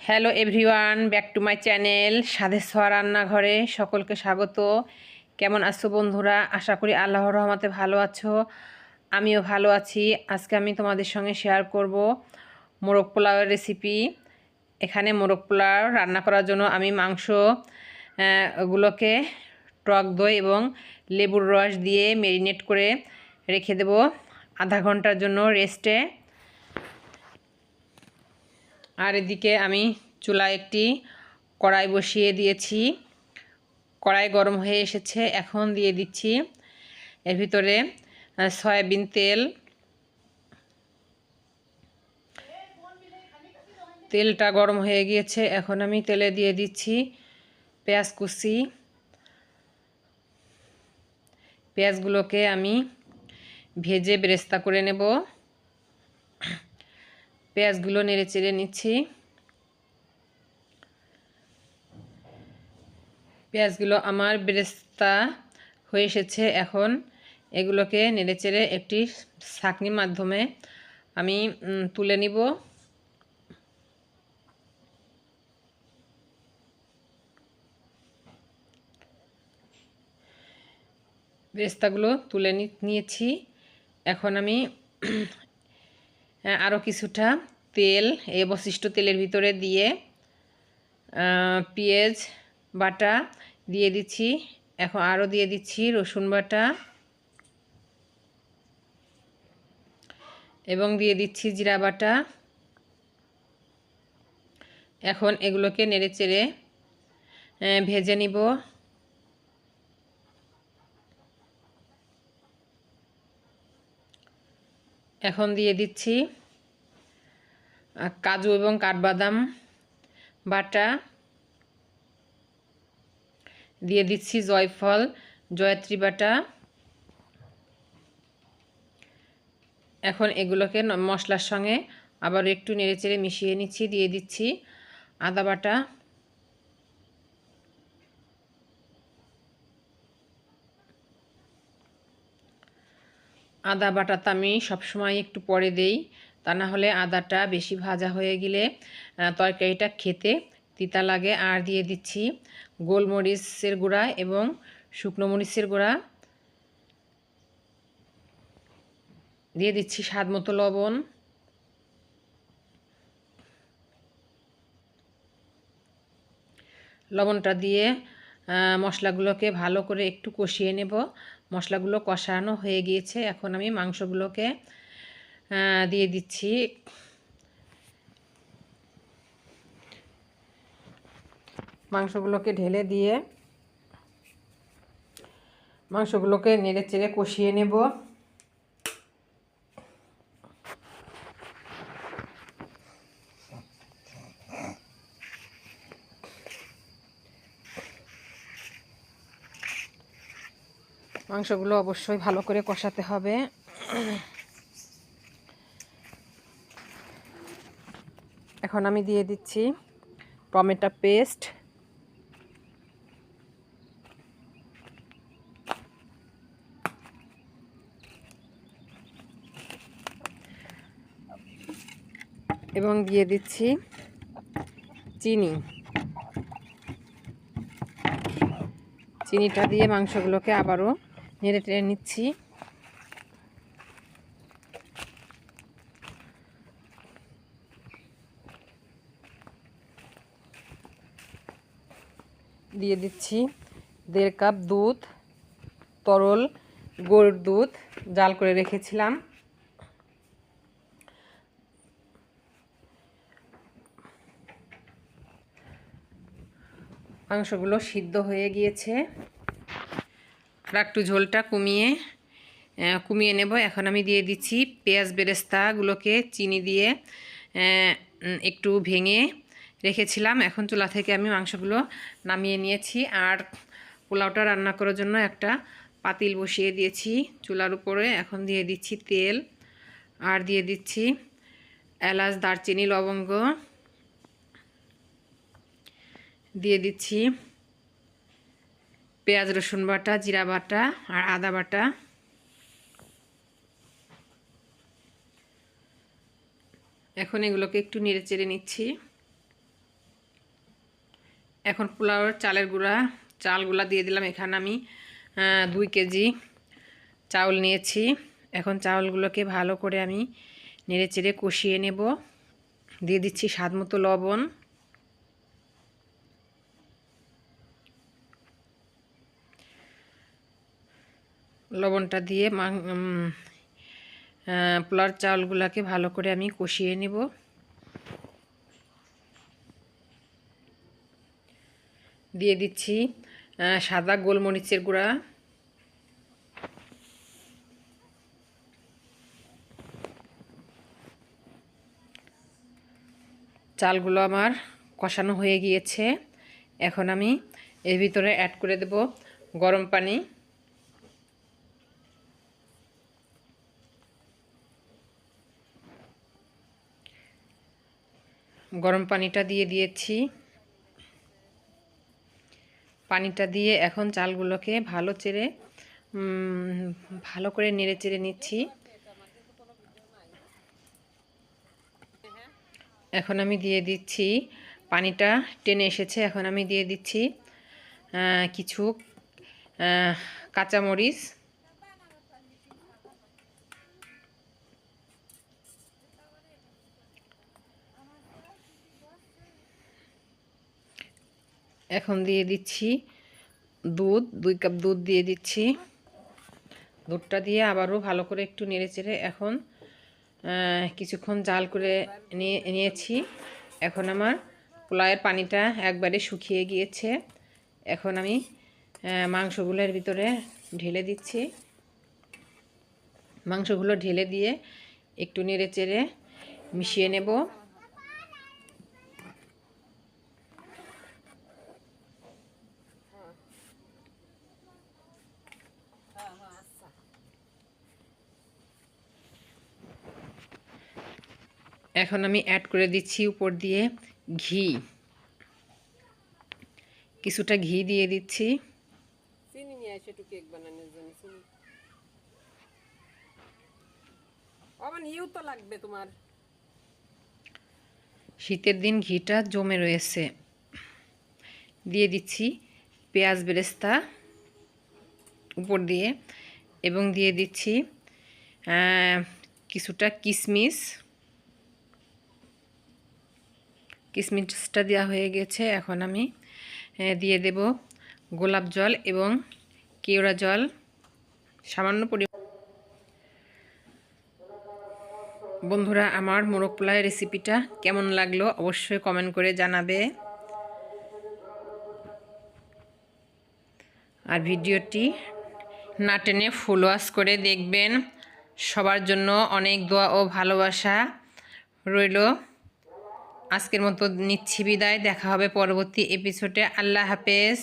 Hello everyone back to my channel সাধে সোয়া রান্নাঘরে সকলকে স্বাগত। কেমন আছো বন্ধুরা? আশা করি আল্লাহ রহমাতে ভালো আছো। আমিও ভালো আছি। আজকে আমি তোমাদের সঙ্গে শেয়ার করব মোরগ পোলাওয়ের রেসিপি এখানে মোরগ পোলাও রান্না করার জন্য আমি মাংস গুলোকে টক দই এবং লেবুর রস দিয়ে মেরিনেট করে রেখে দেব। আধা ঘণ্টার জন্য রেস্টে আর এদিকে আমি চুলায় একটি কড়াই বসিয়ে দিয়েছি। কড়াই গরম হয়ে এসেছে, এখন দিয়ে দিচ্ছি এর ভিতরে সয়াবিন তেল। তেলটা গরম হয়ে গিয়েছে, এখন আমি তেলে দিয়ে দিচ্ছি পেঁয়াজ কুচি। পেঁয়াজগুলোকে আমি ভেজে বেরেস্তা করে নেব। পেঁয়াজগুলো নেড়ে চেড়ে নিচ্ছি। পেঁয়াজগুলো আমার বেরেস্তা হয়ে এসেছে এখন। এগুলোকে নেড়ে চেড়ে একটি ছাঁকনির মাধ্যমে আমি তুলে নিব। বেরেস্তাগুলো তুলে নিয়েছি। এখন আমি আরও কিছুটা তেল, এই অবশিষ্ট তেলের ভিতরে দিয়ে পেঁয়াজ, বাটা দিয়ে দিচ্ছি। এখন আরও দিয়ে দিচ্ছি রসুন বাটা এবং দিয়ে দিচ্ছি জিরা বাটা। এখন এগুলোকে নেড়ে চেড়ে ভেজে নিব। এখন দিয়ে দিচ্ছি কাজু এবং কাঠবাদাম বাটা। দিয়ে দিচ্ছি জয়ফল, জয়ত্রী বাটা। এখন এগুলোকে মশলার সঙ্গে আবার একটু নেড়েচেড়ে মিশিয়ে নিচ্ছি, দিয়ে দিচ্ছি আদা বাটা। আদা বাটাটা আমি সবসময় একটু পরে দেই। তা না হলে আদাটা বেশি ভাজা হয়ে গেলে তরকারিটা খেতে তিতা লাগে। আর দিয়ে দিচ্ছি গোলমরিচের গুঁড়া এবং শুকনো মরিচের গুঁড়া। দিয়ে দিচ্ছি স্বাদ মতো লবণ। লবণটা দিয়ে মশলাগুলোকে ভালো করে একটু কষিয়ে নেব। মশলাগুলো কষানো হয়ে গিয়েছে। এখন আমি মাংসগুলোকে দিয়ে দিচ্ছি। মাংসগুলোকে ঢেলে দিয়ে মাংসগুলোকে নেড়ে চেড়ে কষিয়ে নেব। মাংসগুলো অবশ্যই ভালো করে কষাতে হবে। এখন আমি দিয়ে দিচ্ছি টমেটো পেস্ট। এবং দিয়ে দিচ্ছি চিনি। চিনিটা দিয়ে মাংসগুলোকে আবারও নেড়ে টেড়ে নিচ্ছি। দিয়ে দিচ্ছি দেড় কাপ দুধ, তরল গরুর দুধ জাল করে রেখেছিলাম। মাংসগুলো সিদ্ধ হয়ে গিয়েছে। আর একটু ঝোলটা কমিয়ে কমিয়ে নেব। এখন আমি দিয়ে দিচ্ছি পেঁয়াজ বেরেস্তাগুলোকে চিনি দিয়ে একটু ভেঙে রেখেছিলাম। এখন চুলা থেকে আমি মাংসগুলো নামিয়ে নিয়েছি। আর পোলাওটা রান্না করার জন্য একটা পাতিল বসিয়ে দিয়েছি চুলার উপরে। এখন দিয়ে দিচ্ছি তেল আর দিয়ে দিচ্ছি এলাচ, দারচিনি, লবঙ্গ। দিয়ে দিচ্ছি পেঁয়াজ, রসুন বাটা, জিরা বাটা আর আদা বাটা। এখন এগুলোকে একটু নেড়ে চেড়ে নিচ্ছি। এখন পোলাওর চালের গুঁড়া, চালগুলা দিয়ে দিলাম। এখানে আমি দুই কেজি চাউল নিয়েছি। এখন চাউলগুলোকে ভালো করে আমি নেড়ে চেড়ে কষিয়ে নেব। দিয়ে দিচ্ছি স্বাদ মতো লবণ। লবণটা দিয়ে পোলার চাউলগুলোকে ভালো করে আমি কষিয়ে নেব। দিয়ে দিচ্ছি সাদা গোলমরিচের গুঁড়া। চালগুলো আমার কষানো হয়ে গিয়েছে। এখন আমি এর ভিতরে অ্যাড করে দেব গরম পানি। গরম পানিটা দিয়ে দিয়েছি। পানিটা দিয়ে এখন চালগুলোকে ভালো চেড়ে ভালো করে নেড়ে চেড়ে নিচ্ছি। এখন আমি দিয়ে দিচ্ছি, পানিটা টেনে এসেছে, এখন আমি দিয়ে দিচ্ছি কিছু কাঁচামরিচ। এখন দিয়ে দিচ্ছি দুধ, দুই কাপ দুধ দিয়ে দিচ্ছি। দুধটা দিয়ে আবারও ভালো করে একটু নেড়ে চেড়ে এখন কিছুক্ষণ জাল করে নিয়ে, নিয়েছি। এখন আমার পোলাওয়ের পানিটা একবারে শুকিয়ে গিয়েছে। এখন আমি মাংসগুলোর ভিতরে ঢেলে দিচ্ছি। মাংসগুলো ঢেলে দিয়ে একটু নেড়ে চেড়ে মিশিয়ে নেব। এখন আমি অ্যাড করে দিচ্ছি উপর দিয়ে ঘি। কিছুটা ঘি দিয়ে দিচ্ছি। শীতের দিন ঘিটা জমে রয়েছে। দিয়ে দিচ্ছি পেঁয়াজ বেরেস্তা উপর দিয়ে এবং দিয়ে দিচ্ছি আহ, কিছুটা কিশমিশ কিশমিশটা দেওয়া হয়ে গেছে, এখন আমি দিয়ে দেব গোলাপ জল এবং কেওড়া জল। সামান্য পরি বন্ধুরা, আমার মোরগ পোলাওয়ের রেসিপিটা কেমন লাগল অবশ্যই কমেন্ট করে জানাবে। আর ভিডিওটি না টেনে ফুল ওয়াশ করে দেখবেন। সবার জন্য অনেক দোয়া ও ভালোবাসা রইল। আজকের মতো নিচ্ছি বিদায়। দেখা হবে পরবর্তী এপিসোডে আল্লাহ হাফেজ।